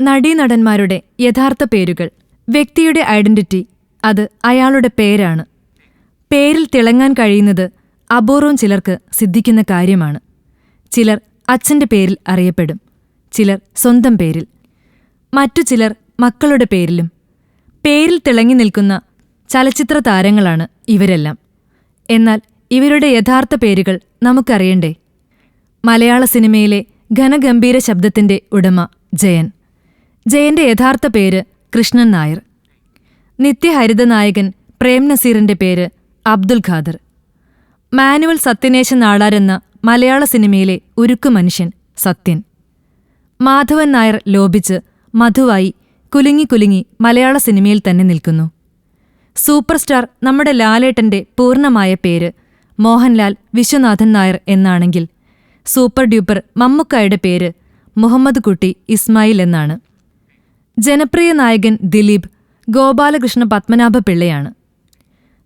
നടീനടന്മാരുടെ യഥാർത്ഥ പേരുകൾ. വ്യക്തിയുടെ ഐഡന്റിറ്റി. അത് അയാളുടെ പേരാണ്. പേരിൽ തിളങ്ങാൻ കഴിയുന്നത് അപൂർവം ചിലർക്ക് സിദ്ധിക്കുന്ന കാര്യമാണ്. ചിലർ അച്ഛന്റെ പേരിൽ അറിയപ്പെടും. ചിലർ സ്വന്തം പേരിൽ. മറ്റു ചിലർ മക്കളുടെ പേരിലും. പേരിൽ തിളങ്ങി നിൽക്കുന്ന ചലച്ചിത്ര താരങ്ങളാണ് ഇവരെല്ലാം. എന്നാൽ ഇവരുടെ യഥാർത്ഥ പേരുകൾ നമുക്കറിയണ്ടേ? മലയാള സിനിമയിലെ ഘനഗംഭീര ശബ്ദത്തിന്റെ ഉടമ ജയൻ. ജയന്റെ യഥാർത്ഥ പേര് കൃഷ്ണൻ നായർ. നിത്യഹരിത നായകൻ പ്രേം നസീറിന്റെ പേര് അബ്ദുൽ ഖാദർ. മാനുവൽ സത്യനേശ എന്ന മലയാള സിനിമയിലെ ഉരുക്കു മനുഷ്യൻ സത്യൻ. മാധവൻ നായർ ലോപിച്ച് മധുവായി കുലുങ്ങി കുലുങ്ങി മലയാള സിനിമയിൽ തന്നെ നിൽക്കുന്നു. സൂപ്പർ സ്റ്റാർ നമ്മുടെ ലാലേട്ടന്റെ പൂർണമായ പേര് മോഹൻലാൽ വിശ്വനാഥൻ നായർ എന്നാണെങ്കിൽ സൂപ്പർ ഡ്യൂപ്പർ മമ്മുക്കായുടെ പേര് മുഹമ്മദ് കുട്ടി ഇസ്മായിൽ എന്നാണ്. ജനപ്രിയ നായകൻ ദിലീപ് ഗോപാലകൃഷ്ണ പത്മനാഭ പിള്ളയാണ്.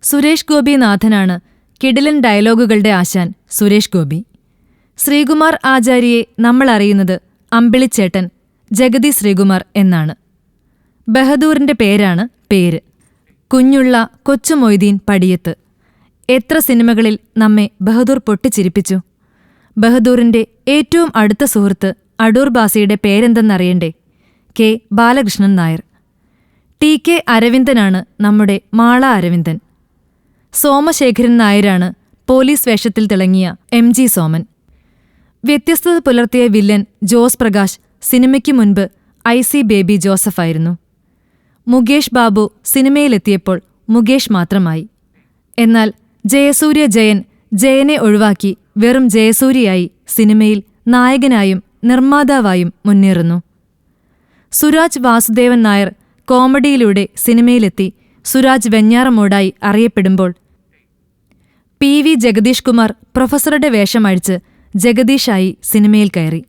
സുരേഷ് ഗോപി നാഥനാണ് കിടിലൻ ഡയലോഗുകളുടെ ആശാൻ സുരേഷ് ഗോപി. ശ്രീകുമാർ ആചാര്യയെ നമ്മൾ അറിയുന്നത് അമ്പിളിച്ചേട്ടൻ ജഗതി ശ്രീകുമാർ എന്നാണ്. ബഹദൂറിന്റെ പേരാണ് പേര്. കുഞ്ഞുള്ള കൊച്ചുമൊയ്തീൻ പടിയത്ത്. എത്ര സിനിമകളിൽ നമ്മെ ബഹദൂർ പൊട്ടിച്ചിരിപ്പിച്ചു? ബഹദൂറിന്റെ ഏറ്റവും അടുത്ത സുഹൃത്ത് അടൂർ ബാസിയുടെ പേരെന്തെന്നറിയണ്ടേ? K. Balakrishnan Nair. T. K. അരവിന്ദനാണ് നമ്മുടെ മാള അരവിന്ദൻ. സോമശേഖരൻ നായരാണ് പോലീസ് വേഷത്തിൽ തിളങ്ങിയ എം. ജി. സോമൻ. വ്യത്യസ്തത പുലർത്തിയ വില്ലൻ ജോസ് പ്രകാശ് സിനിമയ്ക്ക് മുൻപ് ഐ. സി. ബേബി ജോസഫായിരുന്നു മുകേഷ് ബാബു സിനിമയിലെത്തിയപ്പോൾ മുകേഷ് മാത്രമായി. എന്നാൽ ജയസൂര്യ ജയൻ ജയനെ ഒഴിവാക്കി വെറും ജയസൂര്യയായി സിനിമയിൽ നായകനായും നിർമ്മാതാവായും മുന്നേറുന്നു. സുരാജ് വാസുദേവൻ നായർ കോമഡിയിലൂടെ സിനിമയിലെത്തി സുരാജ് വെഞ്ഞാറമൂടായി അറിയപ്പെടുമ്പോൾ പി വി ജഗദീഷ് കുമാർ പ്രൊഫസറുടെ വേഷമഴിച്ച് ജഗദീഷായി സിനിമയിൽ കയറി.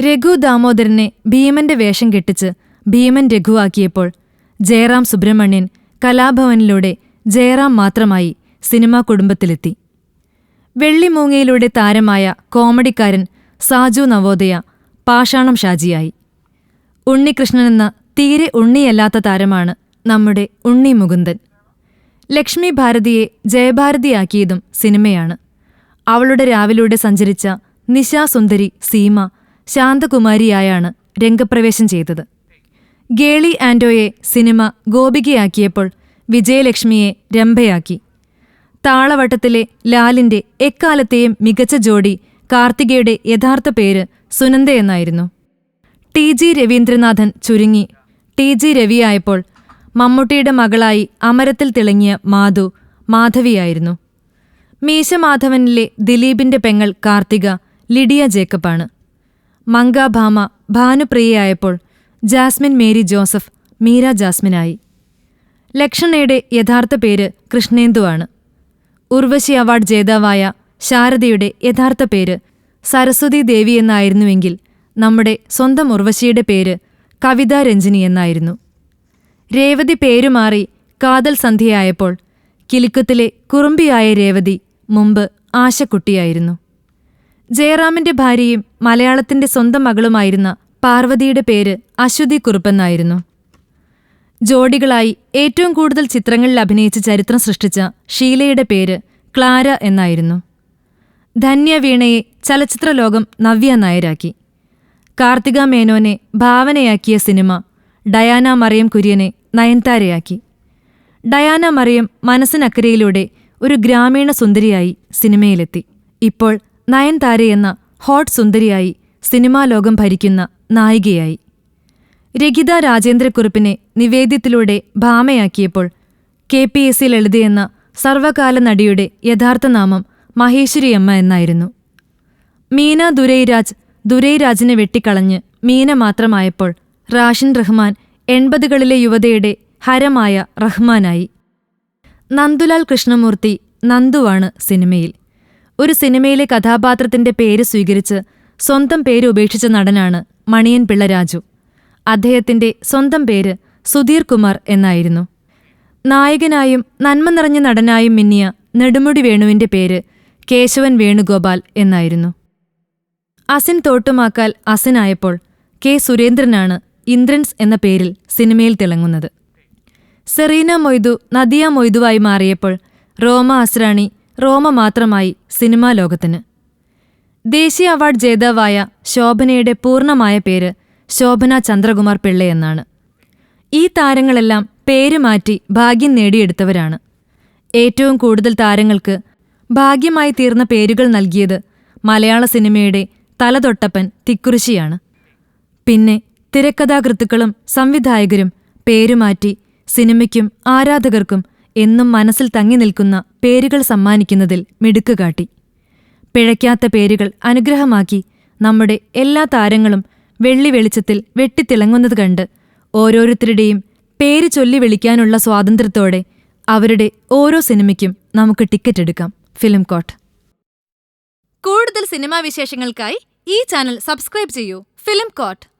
രഘു ദാമോദരനെ ഭീമന്റെ വേഷം കെട്ടിച്ച് ഭീമൻ രഘുവാക്കിയപ്പോൾ ജയറാം സുബ്രഹ്മണ്യൻ കലാഭവനിലൂടെ ജയറാം മാത്രമായി സിനിമാ കുടുംബത്തിലെത്തി. വെള്ളിമൂങ്ങയിലൂടെ താരമായ കോമഡിക്കാരൻ സാജു നവോദയ പാഷാണം ഷാജിയായി. ഉണ്ണികൃഷ്ണൻ എന്ന തീരെ ഉണ്ണിയല്ലാത്ത താരമാണ് നമ്മുടെ ഉണ്ണി മുകുന്ദൻ. ലക്ഷ്മി ഭാരതിയെ ജയഭാരതിയാക്കിയതും സിനിമയാണ്. അവളുടെ രാവിലൂടെ സഞ്ചരിച്ച നിശാസുന്ദരി സീമ ശാന്തകുമാരിയായാണ് രംഗപ്രവേശം ചെയ്തത്. ഗേളി ആൻഡോയെ സിനിമ ഗോപികയാക്കിയപ്പോൾ വിജയലക്ഷ്മിയെ രംഭയാക്കി. താളവട്ടത്തിലെ ലാലിന്റെ എക്കാലത്തെയും മികച്ച ജോഡി കാർത്തികയുടെ യഥാർത്ഥ പേര് സുനന്ദ എന്നായിരുന്നു. ടി ജി രവീന്ദ്രനാഥൻ ചുരുങ്ങി. ടി ജി രവിയായപ്പോൾ മമ്മൂട്ടിയുടെ മകളായി അമരത്തിൽ തിളങ്ങിയ മാധു മാധവിയായിരുന്നു. മീശമാധവനിലെ ദിലീപിന്റെ പെങ്ങൾ കാർത്തിക ലിഡിയ ജേക്കബാണ്. മങ്കാഭാമ ഭാനുപ്രിയയായപ്പോൾ ജാസ്മിൻ മേരി ജോസഫ് മീര ജാസ്മിനായി. ലക്ഷണയുടെ യഥാർത്ഥ പേര് കൃഷ്ണേന്ദുവാണ് ഉർവശി അവാർഡ് ജേതാവായ ശാരദയുടെ യഥാർത്ഥ പേര് സരസ്വതി ദേവി എന്നായിരുന്നുവെങ്കിൽ നമ്മുടെ സ്വന്തം ഉർവശിയുടെ പേര് കവിതാ രഞ്ജിനി എന്നായിരുന്നു. രേവതി പേരുമാറി കാതൽ സന്ധ്യയായപ്പോൾ കിലുക്കത്തിലെ കുറുമ്പിയായ രേവതി മുമ്പ് ആശക്കുട്ടിയായിരുന്നു. ജയറാമിന്റെ ഭാര്യയും മലയാളത്തിന്റെ സ്വന്തം മകളുമായിരുന്ന പാർവതിയുടെ പേര് അശ്വതി കുറുപ്പെന്നായിരുന്നു. ജോഡികളായി ഏറ്റവും കൂടുതൽ ചിത്രങ്ങളിൽ അഭിനയിച്ച് ചരിത്രം സൃഷ്ടിച്ച ഷീലയുടെ പേര് ക്ലാര എന്നായിരുന്നു. ധന്യ വീണയെ ചലച്ചിത്ര ലോകം നവ്യ നായരാക്കി. കാർത്തിക മേനോനെ ഭാവനയാക്കിയ സിനിമ ഡയാന മറിയം കുര്യനെ നയൻതാരയാക്കി. ഡയാന മറിയം മനസ്സിനക്കരയിലൂടെ ഒരു ഗ്രാമീണ സുന്ദരിയായി സിനിമയിലെത്തി. ഇപ്പോൾ നയൻതാരയെന്ന ഹോട്ട് സുന്ദരിയായി സിനിമാ ലോകം ഭരിക്കുന്ന നായികയായി. രഗിത രാജേന്ദ്രക്കുറിപ്പിനെ നിവേദ്യത്തിലൂടെ ഭാമയാക്കിയപ്പോൾ കെ പി എസ് സി എഴുതിയെന്ന സർവകാല നടിയുടെ യഥാർത്ഥ നാമം മഹേശ്വരിയമ്മ എന്നായിരുന്നു. മീന ദുരൈരാജ് ദുരൈരാജിനെ വെട്ടിക്കളഞ്ഞ് മീന മാത്രമായപ്പോൾ റാഷിൻ റഹ്മാൻ എൺപതുകളിലെ യുവതയുടെ ഹരമായ റഹ്മാനായി. നന്ദുലാൽ കൃഷ്ണമൂർത്തി നന്ദുവാണ് സിനിമയിൽ. ഒരു സിനിമയിലെ കഥാപാത്രത്തിന്റെ പേര് സ്വീകരിച്ച് സ്വന്തം പേര് ഉപേക്ഷിച്ച നടനാണ് മണിയൻ പിള്ള രാജു. അദ്ദേഹത്തിന്റെ സ്വന്തം പേര് സുധീർ കുമാർ എന്നായിരുന്നു. നായകനായും നന്മ നിറഞ്ഞ നടനായും മിന്നിയ നെടുമുടി വേണുവിന്റെ പേര് കേശവൻ വേണുഗോപാൽ എന്നായിരുന്നു. അസിൻ തോട്ടുമാക്കാൽ അസിനായപ്പോൾ കെ സുരേന്ദ്രനാണ് ഇന്ദ്രൻസ് എന്ന പേരിൽ സിനിമയിൽ തിളങ്ങുന്നത്. സെറീന മൊയ്തു നദിയ മൊയ്തുവായി മാറിയപ്പോൾ റോമ അസ്രാണി റോമ മാത്രമായി സിനിമാ ലോകത്തിന്. ദേശീയ അവാർഡ് ജേതാവായ ശോഭനയുടെ പൂർണമായ പേര് ശോഭന ചന്ദ്രകുമാർ പിള്ളയെന്നാണ് ഈ താരങ്ങളെല്ലാം പേര് മാറ്റി ഭാഗ്യം നേടിയെടുത്തവരാണ്. ഏറ്റവും കൂടുതൽ താരങ്ങൾക്ക് ഭാഗ്യമായി തീർന്ന പേരുകൾ നൽകിയത് മലയാള സിനിമയുടെ തലതൊട്ടപ്പൻ തിക്കുറിശിയാണ്. പിന്നെ തിരക്കഥാകൃത്തുക്കളും സംവിധായകരും പേരുമാറ്റി സിനിമയ്ക്കും ആരാധകർക്കും എന്നും മനസ്സിൽ തങ്ങി നിൽക്കുന്ന പേരുകൾ സമ്മാനിക്കുന്നതിൽ മിടുക്ക് കാട്ടി. പിഴയ്ക്കാത്ത പേരുകൾ അനുഗ്രഹമാക്കി നമ്മുടെ എല്ലാ താരങ്ങളും വെള്ളി വെളിച്ചത്തിൽ വെട്ടിത്തിളങ്ങുന്നത് കണ്ട് ഓരോരുത്തരുടെയും പേര് ചൊല്ലി വിളിക്കാനുള്ള സ്വാതന്ത്ര്യത്തോടെ അവരുടെ ഓരോ സിനിമയ്ക്കും നമുക്ക് ടിക്കറ്റ് എടുക്കാം. Film coat. കൂടുതൽ സിനിമാ വിശേഷങ്ങൾക്കായി ഈ ചാനൽ സബ്സ്ക്രൈബ് ചെയ്യൂ. Film coat.